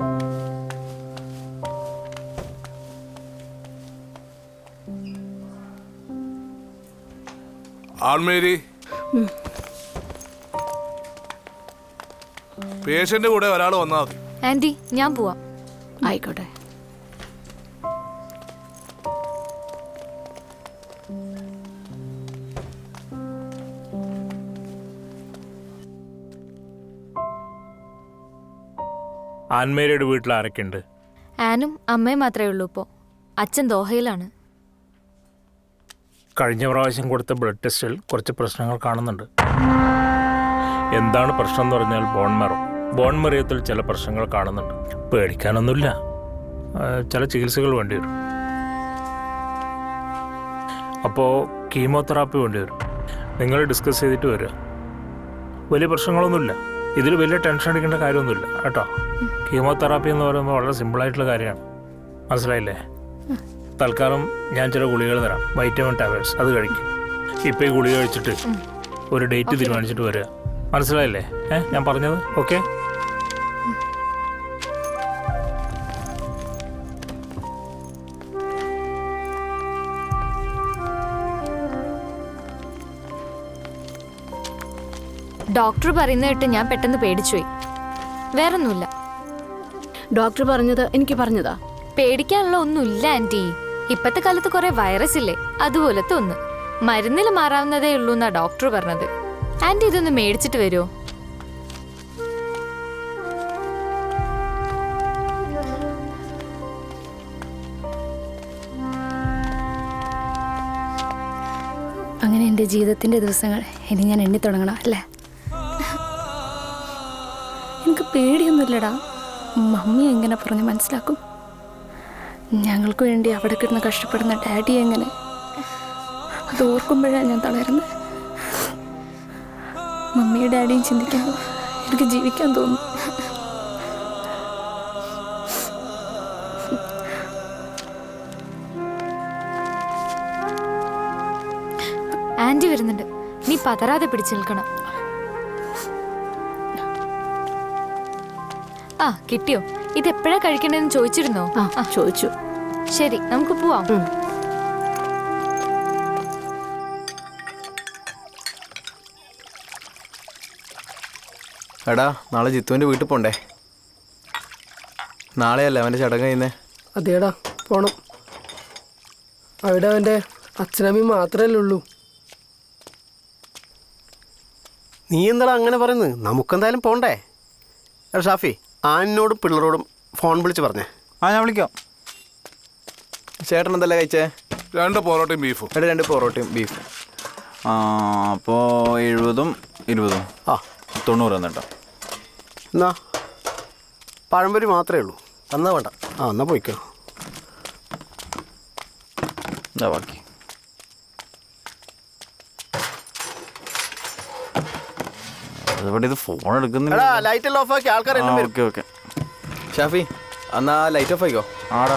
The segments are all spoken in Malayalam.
ആൺമേരി പേഷ്യന്റ് കൂടെ ഒരാൾ വന്നാൽ മതി. ആന്റി ഞാൻ പോവാം. ആയിക്കോട്ടെ. ആൻമേരിയുടെ വീട്ടിൽ ആരൊക്കെയുണ്ട്? ആനും അമ്മയും മാത്രമേ ഉള്ളൂ ഇപ്പോൾ അച്ഛൻ ദോഹയിലാണ്. കഴിഞ്ഞ പ്രാവശ്യം കൊടുത്ത ബ്ലഡ് ടെസ്റ്റിൽ കുറച്ച് പ്രശ്നങ്ങൾ കാണുന്നുണ്ട്. എന്താണ് പ്രശ്നം എന്ന് പറഞ്ഞാൽ ബോൺ മെറോ ബോൺ മെറിയത്തിൽ ചില പ്രശ്നങ്ങൾ കാണുന്നുണ്ട്. പേടിക്കാനൊന്നുമില്ല. ചില ചികിത്സകൾ വേണ്ടി വരും. അപ്പോൾ കീമോതെറാപ്പി വേണ്ടി വരും. നിങ്ങൾ ഡിസ്കസ് ചെയ്തിട്ട് വരിക. വലിയ പ്രശ്നങ്ങളൊന്നുമില്ല. ഇതിൽ വലിയ ടെൻഷൻ അടിക്കേണ്ട കാര്യമൊന്നുമില്ല. കേട്ടോ? കീമോതെറാപ്പി എന്ന് പറയുമ്പോൾ വളരെ സിമ്പിളായിട്ടുള്ള കാര്യമാണ്. മനസ്സിലായില്ലേ? തൽക്കാലം ഞാൻ ചില ഗുളികൾ തരാം. വൈറ്റമിൻ ടാബ്ലറ്റ്സ് അത് കഴിക്കും. ഇപ്പം ഈ ഗുളിക കഴിച്ചിട്ട് ഒരു ഡേറ്റ് തീരുമാനിച്ചിട്ട് വരിക. മനസ്സിലായില്ലേ? ഏ? ഞാൻ പറഞ്ഞത്? ഓക്കെ ഡോക്ടർ പറയുന്ന കേട്ട് ഞാൻ പെട്ടെന്ന് പേടിച്ചുപോയി. വേറൊന്നുമില്ല. ഡോക്ടർ പറഞ്ഞത് എനിക്ക് പറഞ്ഞതാ. പേടിക്കാനുള്ള ഒന്നുമില്ല ആന്റി ഇപ്പത്തെ കാലത്ത് കുറെ വൈറസ് ഇല്ലേ? അതുപോലത്തെ ഒന്ന്. മരുന്നിൽ മാറാവുന്നതേ ഉള്ളൂ എന്നാ ഡോക്ടർ പറഞ്ഞത്. ആന്റി ഇതൊന്ന് മേടിച്ചിട്ട് വരുമോ അങ്ങനെ എന്റെ ജീവിതത്തിന്റെ ദിവസങ്ങൾ ഇനി ഞാൻ എണ്ണി തുടങ്ങണം അല്ലേ? പേടിയൊന്നുമില്ലടാ. മമ്മി എങ്ങനെ പറഞ്ഞ് മനസ്സിലാക്കും? ഞങ്ങൾക്ക് വേണ്ടി അവിടെ കിടന്ന് കഷ്ടപ്പെടുന്ന ഡാഡി എങ്ങനെ? അത് ഓർക്കുമ്പോഴാണ് ഞാൻ തളരുന്നത്. മമ്മിയും ഡാഡിയും ചിന്തിക്കുമ്പോൾ എനിക്ക് ജീവിക്കാൻ തോന്നും. ആന്റി വരുന്നുണ്ട്. നീ പതരാതെ പിടിച്ചു നിൽക്കണം. ആ കിട്ടിയോ? ഇത് എപ്പോഴാ കഴിക്കണ്ടെന്ന് ചോദിച്ചിരുന്നോ? ആ ചോദിച്ചു. ശരി നമുക്ക് പോവാം. എടാ നാളെ ജിത്തുവിന്റെ വീട്ടിൽ പോണ്ടേ? നാളെയല്ലേ അവന്റെ ചടങ്ങ് കഴിയുന്നേ? അതേടാ പോണം. അവിടെ അവന്റെ അച്ഛനമ്മയും മാത്രമല്ലേ ഉള്ളൂ. നീ എന്താടാ അങ്ങനെ പറയുന്നത്? നമുക്കെന്തായാലും പോണ്ടേ? എടാ ഷാഫി ആനിനോടും പിള്ളേരോടും ഫോൺ വിളിച്ച് പറഞ്ഞേ. ആ ഞാൻ വിളിക്കാം. ചേട്ടൻ എന്തല്ലേ കഴിച്ചേ? രണ്ട് പൊറോട്ടയും ബീഫും. എടാ രണ്ട് പൊറോട്ടയും ബീഫും. ആ അപ്പോൾ എഴുപതും ഇരുപതും. ആ. തൊണ്ണൂറ് എന്നിട്ടോ എന്നാ പഴംപൊരി മാത്രമേ ഉള്ളൂ. എന്നാ വേണ്ട. ആ എന്നാ പോയിക്കോ. എന്താ ബാക്കി. അതുപോലെ ഇത് ഫോൺ എടാ എടുക്കുന്നില്ല ലൈറ്റ് എല്ലാം ഓഫ് ആക്കി ആൾക്കാർ ഓക്കെ ഓക്കെ ഷാഫി എന്നാ ലൈറ്റ് ഓഫ് ആയിക്കോ? ആടാ.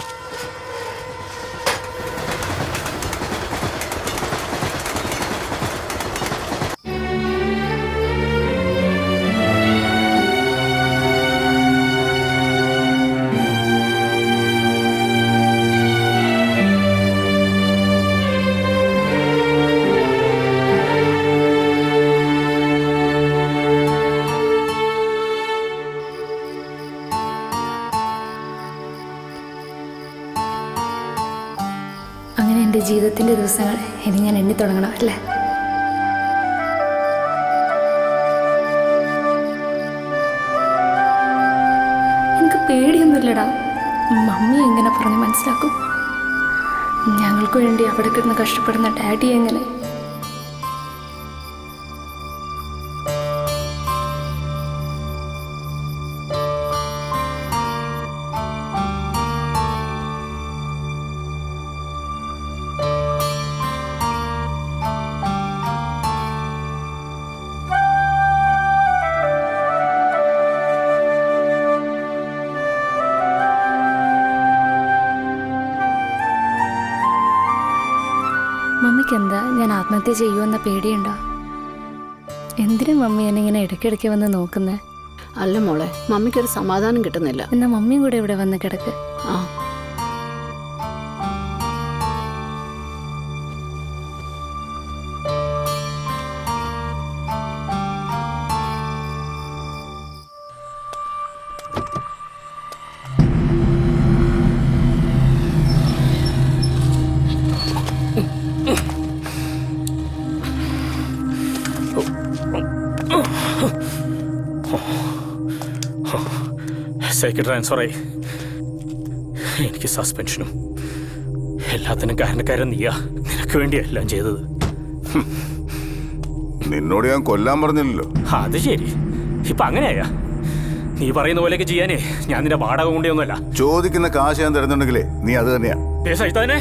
എന്റെ ജീവിതത്തിന്റെ ദിവസങ്ങൾ ഇനി ഞാൻ എണ്ണി തുടങ്ങണം അല്ലേ? എനിക്ക് പേടിയൊന്നുമില്ലടാ. മമ്മി എങ്ങനെ പറഞ്ഞ് മനസ്സിലാക്കും? ഞങ്ങൾക്ക് വേണ്ടി അവിടെ കിടന്ന് കഷ്ടപ്പെടുന്ന ഡാഡി എങ്ങനെ? ആത്മഹത്യ ചെയ്യുമെന്ന പേടിയുണ്ടോ? എന്തിനും മമ്മി എന്നെ ഇങ്ങനെ ഇടയ്ക്കിടയ്ക്ക് വന്ന് നോക്കുന്നേ? അല്ല മോളെ മമ്മിക്കൊരു സമാധാനം കിട്ടുന്നില്ല. എന്നാ മമ്മിയും കൂടെ ഇവിടെ വന്ന് കിടക്ക്. ആ. സൈക്കിൾ ട്രാൻസ്ഫറായി എനിക്ക് സസ്പെൻഷനും എല്ലാത്തിനും കാരണക്കാരൻ നീയാ. നിനക്ക് വേണ്ടിയാ എല്ലാം ചെയ്തത് നിന്നോട് ഞാൻ കൊല്ലാൻ പറഞ്ഞില്ലല്ലോ. അത് ശരി. ഇപ്പൊ അങ്ങനെയാ നീ പറയുന്ന പോലെയൊക്കെ ചെയ്യാനേ ഞാൻ നിന്റെ വാടക കൊണ്ടൊന്നുമല്ല ചോദിക്കുന്ന കാശ് ഞാൻ തരുന്നുണ്ടെങ്കിലേ നീ അത് തന്നെയാ. ശൈത്താനെ.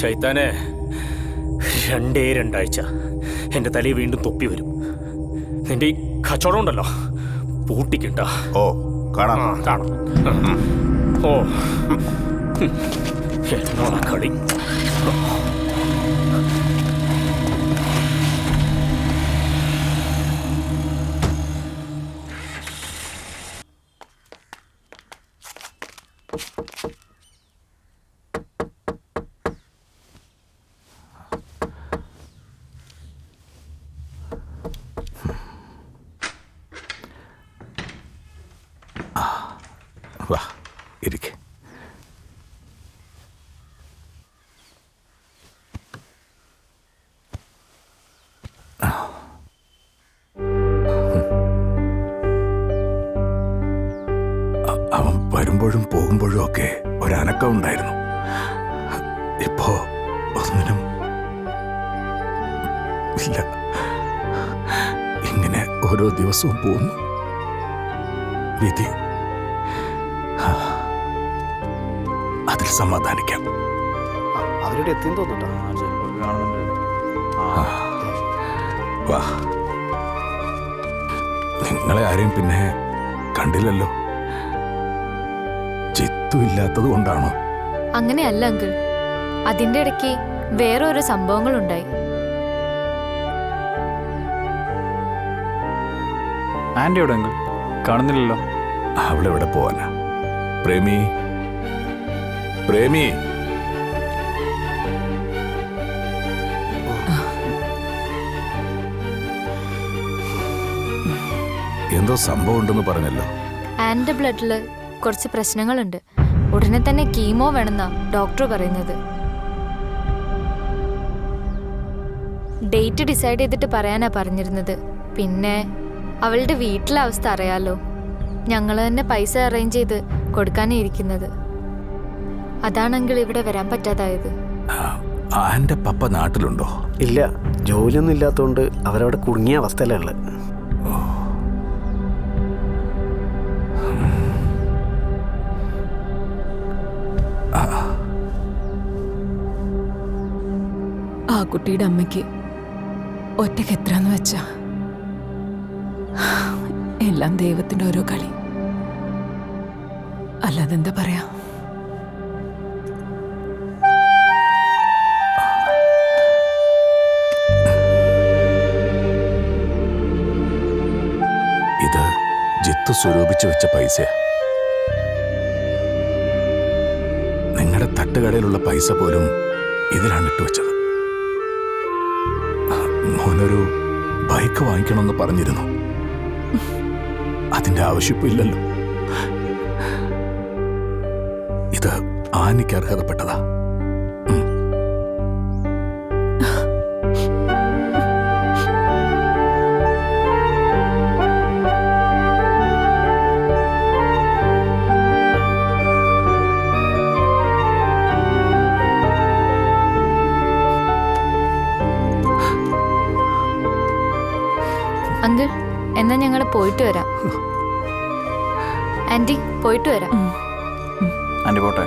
ശൈത്താനെ രണ്ടേ രണ്ടാഴ്ച. എന്റെ തലയിൽ വീണ്ടും തൊപ്പി വരും. നിന്റെ ഈ കച്ചവടം ഉണ്ടല്ലോ പൂട്ടിക്കിട്ട. ഓ കാണാം. കാണാം. ഓ. എന്നോടാ കളി. വാ Erik. അവൻ വരുമ്പോഴും പോകുമ്പോഴും ഒക്കെ ഒരനക്കം ഉണ്ടായിരുന്നു. ഇപ്പോ ഒന്നിനും ഇല്ല. ഇങ്ങനെ ഓരോ ദിവസവും പോകുന്നു. വിധി അതിൽ സമാധാനിക്കാം. അവരുടെ എത്തി തോന്നുന്നുണ്ടോ? വാ. നിങ്ങളെ ആരെയും പിന്നെ കണ്ടില്ലല്ലോ? ചിത്തു ഇല്ലാത്തത് കൊണ്ടാണോ? അങ്ങനെയല്ല അങ്കിൾ. അതിന്റെ ഇടയ്ക്ക് വേറൊരു സംഭവങ്ങൾ ഉണ്ടായി ആന്റിയോടെ അങ്കിൾ? കാണുന്നില്ലല്ലോ. അവളെവിടെ പോവാനാ? പ്രേമി. പ്രേമി. എന്തോ സംഭവം ഉണ്ടെന്ന് പറഞ്ഞല്ലോ. ആൻഡ് ബ്ലഡിൽ കുറച്ച് പ്രശ്നങ്ങളുണ്ട്. ഉടനെ തന്നെ കീമോ വേണമെന്നാ ഡോക്ടർ പറയുന്നത്. ഡേറ്റ് ഡിസൈഡ് ചെയ്തിട്ട് പറയാനാ പറഞ്ഞിരുന്നത്. പിന്നെ അവളുടെ വീട്ടിലെ അവസ്ഥ അറിയാലോ. ഞങ്ങൾ തന്നെ പൈസ അറേഞ്ച് ചെയ്ത് കൊടുക്കാനേ ഇരിക്കുന്നത്. അതാണെങ്കിൽ ഇവിടെ വരാൻ പറ്റാതായത്. ആ, ആന്റെ പപ്പ നാട്ടിലുണ്ടോ? ഇല്ല ജോലിയൊന്നും ഇല്ലാത്തതുകൊണ്ട് അവരവിടെ കുടുങ്ങിയ അവസ്ഥയിലുള്ള ആ കുട്ടിയുടെ അമ്മയ്ക്ക് ഒറ്റയ്ക്ക് എത്രന്ന് വെച്ചാ? എല്ലാം ദൈവത്തിന്റെ ഓരോ കളി. അല്ലാതെ എന്താ പറയാ? ഇത് ജിത്തു സ്വരൂപിച്ചു വെച്ച പൈസ നിങ്ങളുടെ തട്ടുകടയിലുള്ള പൈസ പോലും ഇതിലാണ് ഇട്ട് വെച്ചത്. മോനൊരു ബൈക്ക് വാങ്ങിക്കണമെന്ന് പറഞ്ഞിരുന്നു. അതിന്റെ ആവശ്യപ്പില്ലല്ലോ ഇത് ആനയ്ക്ക് അർഹതപ്പെട്ടതാ. എന്നാ ഞങ്ങൾ പോയിട്ട് വരാം. ആന്റി പോയിട്ട് വരാം. ആന്റി പോട്ടെ.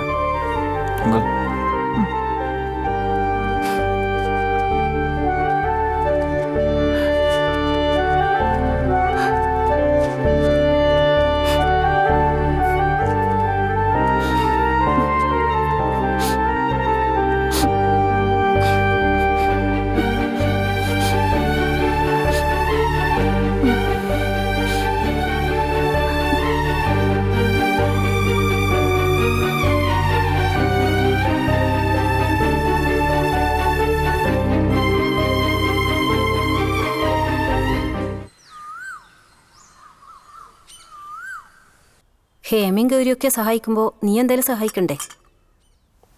ഹേമയും ഗൗരിയൊക്കെ സഹായിക്കുമ്പോൾ നീ എന്തായാലും സഹായിക്കണ്ടേ?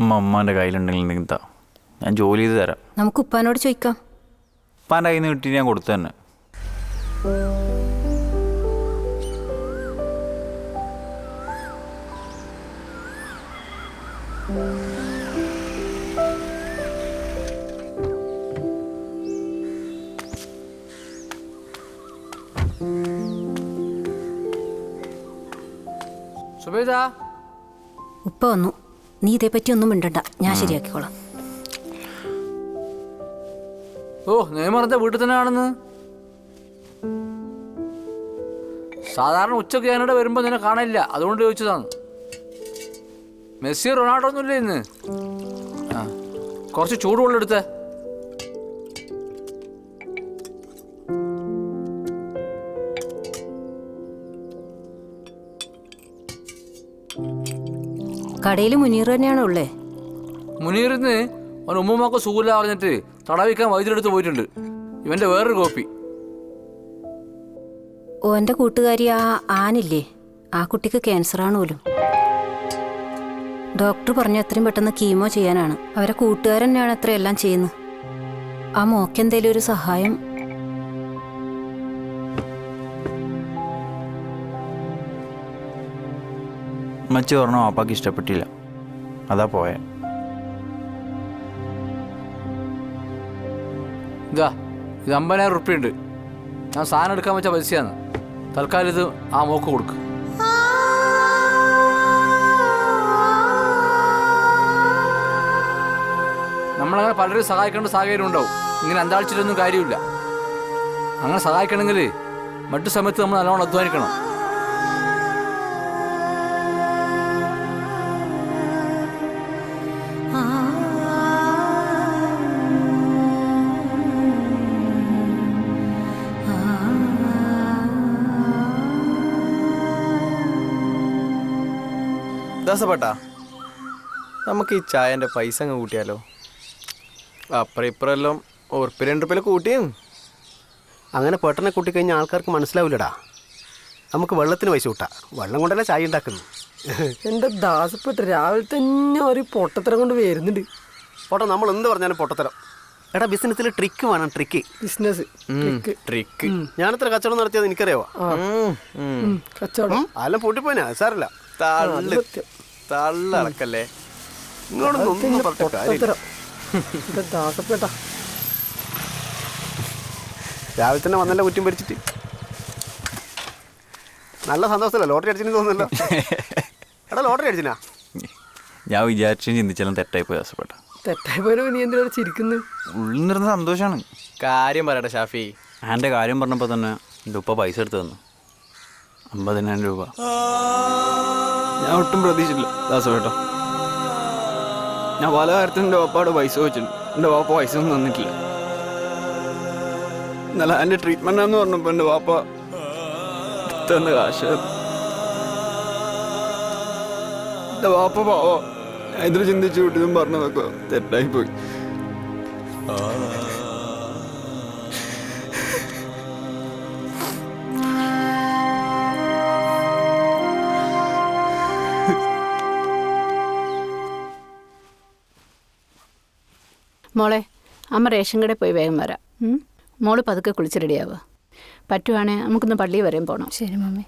അമ്മ അമ്മാന്റെ കയ്യിലുണ്ടെങ്കിൽ നീന്താ ഞാൻ ജോലി ചെയ്ത് തരാം. നമുക്ക് ഉപ്പാനോട് ചോദിക്കാം. ഉപ്പാന്റെ കയ്യിൽ നിന്ന് കിട്ടി ഞാൻ കൊടുത്തു തന്നെ ഉപ്പ വന്നു. നീ ഇതേപ്പറ്റി ഒന്നും മിണ്ടണ്ട. ഞാൻ ശരിയാക്കിക്കോളാം. ഓ നിയമറത്തെ വീട്ടിൽ തന്നെ ആണെന്ന് സാധാരണ ഉച്ചയ്ക്ക് ഞാനിവിടെ വരുമ്പോൾ നിന്നെ കാണില്ല. അതുകൊണ്ട് ചോദിച്ചതാണ്. മെസ്സി റൊണാൾഡോ ഒന്നുമില്ല ഇന്ന്? ആ കുറച്ച് ചൂടുവെള്ളം എടുത്തേ. കടയിൽ മുനീർ തന്നെയാണോ ഉള്ളേ? മുനീറിന്ന് അവൻ ഉമ്മമാക്ക സുഖമില്ല പറഞ്ഞിട്ട് തടവിക്കാൻ വൈദ്യുതെടുത്ത് പോയിട്ടുണ്ട്. ഇവന്റെ വേറൊരു കോപ്പി. ഓന്റെ കൂട്ടുകാരി ആ ആനില്ലേ? ആ കുട്ടിക്ക് ക്യാൻസർ ആണ് പോലും. ഡോക്ടർ പറഞ്ഞു അത്രയും പെട്ടെന്ന് കീമോ ചെയ്യാനാണ്. അവരെ കൂട്ടുകാരൻ തന്നെയാണ് അത്ര എല്ലാം ചെയ്യുന്നത്. ആ മോക്കെന്തേലും ഒരു സഹായം അമ്മച്ചി പറഞ്ഞു വാപ്പാക്ക് ഇഷ്ടപ്പെട്ടില്ല. അതാ പോയെ. ഇതാ ഇത് അമ്പതിനായിരം ഉറുപ്പ്യ ഉണ്ട് ഞാൻ സാധനം എടുക്കാൻ വെച്ച പൈസയാണ്. തൽക്കാലം ഇത് ആ മോക്ക് കൊടുക്ക്. നമ്മളങ്ങനെ പലരും സഹായിക്കേണ്ട സാഹചര്യം ഉണ്ടാവും. ഇങ്ങനെ അന്താഴ്ചയിലൊന്നും കാര്യമില്ല. അങ്ങനെ സഹായിക്കണമെങ്കിൽ മറ്റു സമയത്ത് നമ്മൾ നല്ലോണം അധ്വാനിക്കണം. ദാസപ്പേട്ടാ നമുക്ക് ഈ ചായന്റെ പൈസ അങ്ങ് കൂട്ടിയാലോ? അപ്പുറം ഇപ്പുറമെല്ലാം ഉറുപ്പ് രണ്ട് ഉറുപ്പിൽ കൂട്ടിയും? അങ്ങനെ പെട്ടെന്ന് കൂട്ടിക്കഴിഞ്ഞാൽ ആൾക്കാർക്ക് മനസ്സിലാവില്ലടാ. നമുക്ക് വെള്ളത്തിന് പൈസ കൂട്ടാം. വെള്ളം കൊണ്ടല്ലേ ചായ ഉണ്ടാക്കുന്നു എന്റെ ദാസപ്പെട്ട് രാവിലെ തന്നെ ഒരു പൊട്ടത്തരം കൊണ്ട് വരുന്നുണ്ട്. പോട്ടെ നമ്മൾ എന്ത് പറഞ്ഞാലും പൊട്ടത്തരം. എടാ ബിസിനസ്സിൽ ട്രിക്ക് വേണം ട്രിക്ക്. Business trick. ഞാനിത്ര കച്ചവടം നടത്തിയത് എനിക്കറിയാവോ? കച്ചവടം. അല്ല പൂട്ടിപ്പോയിനാ? സാറില്ല തള്ളു തള്ളളക്കല്ലേ ഇങ്ങോട്ടൊന്നും ഒന്നും പറഞ്ഞിട്ട് കാര്യമില്ല. എന്റെ ദാസപ്പെട്ട. രാവിലെ തന്നെ വന്നല്ല കുറ്റം പിടിച്ചിട്ട്. നല്ല സന്തോഷമല്ല? ലോട്ടറി അടിച്ചു തോന്നുന്നല്ലോ. എടാ ലോട്ടറി അടിച്ചിനാ ഞാൻ വിചാരിച്ചും ചിന്തിച്ചാലും തെറ്റായി പോയി ആസപ്പെട്ട തെറ്റായി പോയാലും നീ എന്തിനാ ചിരിക്കുന്നത് ഉള്ളിൽ നിന്നിരുന്ന സന്തോഷമാണ് കാര്യം പറയട്ടെ ഷാഫി. എന്റെ കാര്യം പറഞ്ഞപ്പോൾ തന്നെ എന്റെ ഉപ്പ പൈസ എടുത്തു തന്നു. അമ്പതിനായിരം രൂപ. ഞാൻ ഒട്ടും പ്രതീക്ഷിച്ചില്ല ദാസവേട്ട ഞാൻ പല കാര്യത്തിനും എന്റെ വാപ്പാട് പൈസ വെച്ചിട്ടുണ്ട്. എന്റെ വാപ്പ പൈസ ഒന്നും തന്നിട്ടില്ല. എന്നാലും എന്റെ ട്രീറ്റ്മെന്റ് എന്ന് പറഞ്ഞപ്പോൾ എന്റെ വാപ്പ തന്ന കാശ്. എന്റെ വാപ്പ പാവോ. ഇതിൽ ചിന്തിച്ചു വിട്ടതും പറഞ്ഞതൊക്കെ തെറ്റായിപ്പോയി. മോളെ അമ്മ റേഷൻ കടയിൽ പോയി വേഗം വരാം. മോൾ പതുക്കെ കുളിച്ച് റെഡിയാവുക. പറ്റുവാണെങ്കിൽ നമുക്കൊന്ന് പള്ളിയിൽ വരെയും പോകണം ശരി മമ്മി.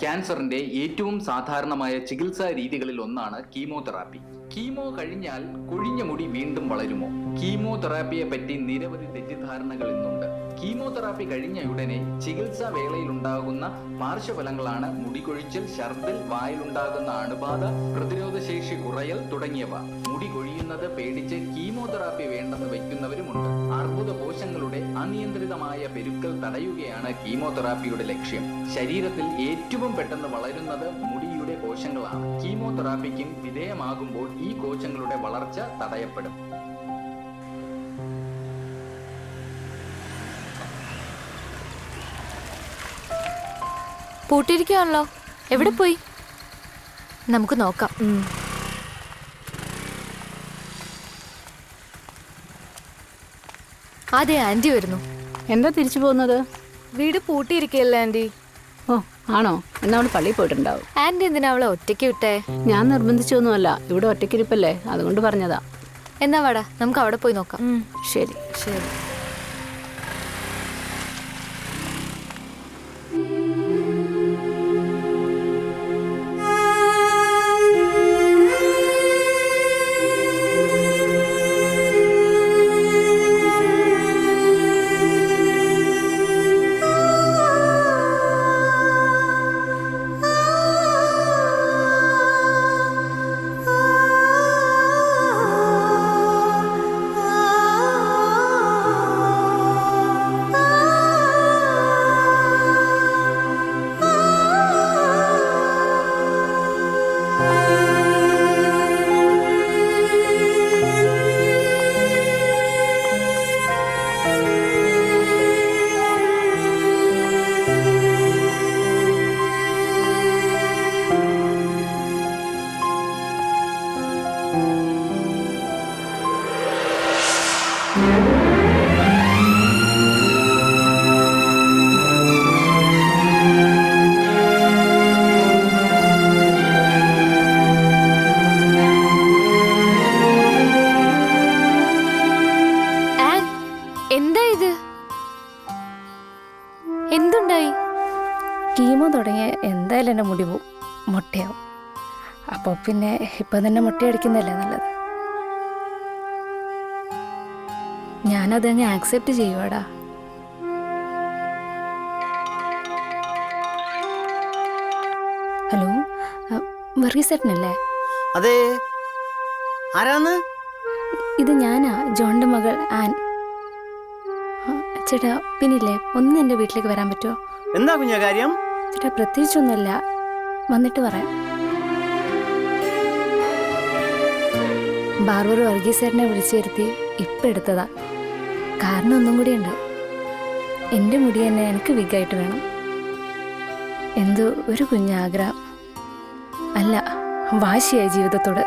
ക്യാൻസറിന്റെ ഏറ്റവും സാധാരണമായ ചികിത്സാ രീതികളിൽ ഒന്നാണ് കീമോതെറാപ്പി. കീമോ കഴിഞ്ഞാൽ കൊഴിഞ്ഞ മുടി വീണ്ടും വളരുമോ? കീമോതെറാപ്പിയെ പറ്റി നിരവധി തെറ്റിദ്ധാരണകൾ ഇന്നുണ്ട്. കീമോതെറാപ്പി കഴിഞ്ഞ ഉടനെ ചികിത്സാ വേളയിൽ ഉണ്ടാകുന്ന പാർശ്വഫലങ്ങളാണ് മുടികൊഴിച്ചൽ ഛർദിൽ വായിലുണ്ടാകുന്ന അണുബാധ പ്രതിരോധ ശേഷി കുറയൽ തുടങ്ങിയവ. മുടി കൊഴിയുന്നത് പേടിച്ച് കീമോതെറാപ്പി വേണ്ടെന്ന് വയ്ക്കുന്നവരുമുണ്ട്. അർബുദ കോശങ്ങളുടെ അനിയന്ത്രിതമായ പെരുക്കൽ തടയുകയാണ് കീമോതെറാപ്പിയുടെ ലക്ഷ്യം. ശരീരത്തിൽ ഏറ്റവും പെട്ടെന്ന് വളരുന്നത് മുടിയുടെ കോശങ്ങളാണ്. കീമോതെറാപ്പിക്കും വിധേയമാകുമ്പോൾ ഈ കോശങ്ങളുടെ വളർച്ച തടയപ്പെടും. പൂട്ടിയിരിക്കുകയാണല്ലോ എവിടെ പോയി? നമുക്ക് നോക്കാം. അതെ ആന്റി വരുന്നു. എന്താ തിരിച്ചു പോകുന്നത്? വീട് പൂട്ടിയിരിക്കല്ലേ ആന്റി? ഓ ആണോ? എന്നാ അവൾ പള്ളിയിൽ പോയിട്ടുണ്ടാവും. ആന്റി എന്തിനാ അവളെ ഒറ്റയ്ക്ക് വിട്ടേ? ഞാൻ നിർബന്ധിച്ചൊന്നുമല്ല. ഇവിടെ ഒറ്റയ്ക്കിരിപ്പല്ലേ? അതുകൊണ്ട് പറഞ്ഞതാ. എന്നാ വാടാ നമുക്ക് അവിടെ പോയി നോക്കാം. ശരി. ശരി. മുടി പോവും മുട്ടയാവും. അപ്പോൾ പിന്നെ ഇപ്പം തന്നെ മുട്ടയടിക്കുന്നതല്ലേ നല്ലത്? ഞാനതങ്ങ് ആക്സെപ്റ്റ് ചെയ്യുവാടാ. ഹലോ വർഗീസേട്ടനല്ലേ അതെ. ആരാന്ന് ഇത് ഞാനാ ജോണിന്റെ മകൾ ആൻ. ചേട്ടാ പിന്നില്ലേ ഒന്ന് എന്റെ വീട്ടിലേക്ക് വരാൻ പറ്റുമോ? എന്താ കുഞ്ഞ കാര്യം? ചേട്ടാ പ്രത്യേകിച്ചൊന്നുമില്ല. വന്നിട്ട് പറയാം. ബാർബർ വർഗീസേട്ടനെ വിളിച്ചു വരുത്തി ഇപ്പം എടുത്തതാ. കാരണം ഒന്നും കൂടിയുണ്ട്. എന്റെ മുടി തന്നെ എനിക്ക് വിഗായിട്ട് വേണം. എന്തോ ഒരു കുഞ്ഞാഗ്രഹം. അല്ല വാശിയായി ജീവിതത്തോട്.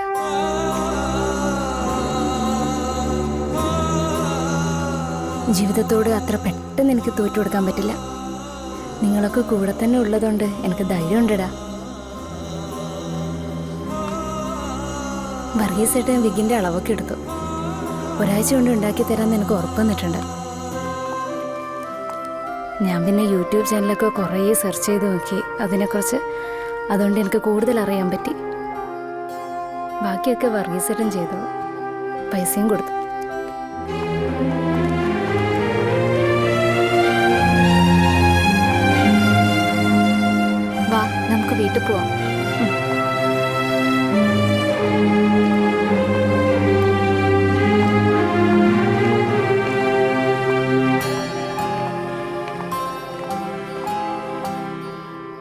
ജീവിതത്തോട് അത്ര പെട്ടെന്ന് എനിക്ക് തോറ്റു കൊടുക്കാൻ പറ്റില്ല. നിങ്ങളൊക്കെ കൂടെ തന്നെ ഉള്ളതുകൊണ്ട് എനിക്ക് ധൈര്യമുണ്ടടാ വർഗീസേട്ടൻ വിഗിന്റെ അളവൊക്കെ എടുത്തു. ഒരാഴ്ച കൊണ്ട് ഉണ്ടാക്കി തരാൻ എനിക്ക് ഉറപ്പ് വന്നിട്ടുണ്ട്. ഞാൻ പിന്നെ യൂട്യൂബ് ചാനലൊക്കെ കുറേ സെർച്ച് ചെയ്ത് നോക്കി. അതിനെക്കുറിച്ച് അതുകൊണ്ട് എനിക്ക് കൂടുതൽ അറിയാൻ പറ്റി. ബാക്കിയൊക്കെ വർഗീസേട്ടൻ ചെയ്തു. പൈസയും കൊടുത്തു.